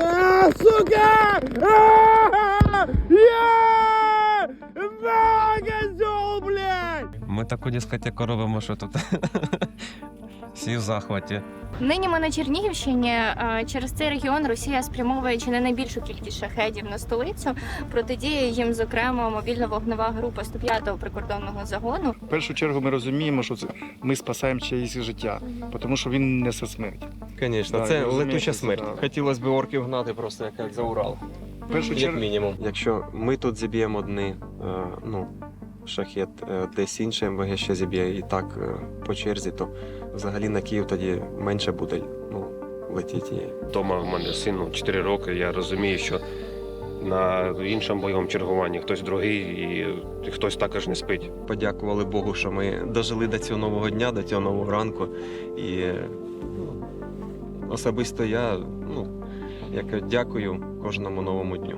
А, сука! А, Я! На, козел, блядь! Ми таку дискотеку робимо, що тут всі в захваті. Нині ми на Чернігівщині. Е, Через цей регіон Росія спрямовує чи не найбільшу кількість шахедів на столицю. Протидіє їм, зокрема, мобільна вогнева група 105-го прикордонного загону. В першу чергу ми розуміємо, що це ми спасаємо чиєсь життя, тому що він несе смерть. Звісно, Да, це летуча смерть. да. Хотілося б орків гнати просто як, за Урал. В першу Як чергу мінімум. Якщо ми тут зіб'ємо одні, е, ну, шахет, е, десь інше МВГ ще зіб'є і так е, по черзі, то взагалі на Київ тоді менше буде ну, летіти. Дома в мене сину 4 роки. Я розумію, що на іншому бойовому чергуванні хтось другий і хтось також не спить. Подякували Богу, що ми дожили до цього нового дня, до цього нового ранку. І ну, особисто я ну, як дякую кожному новому дню.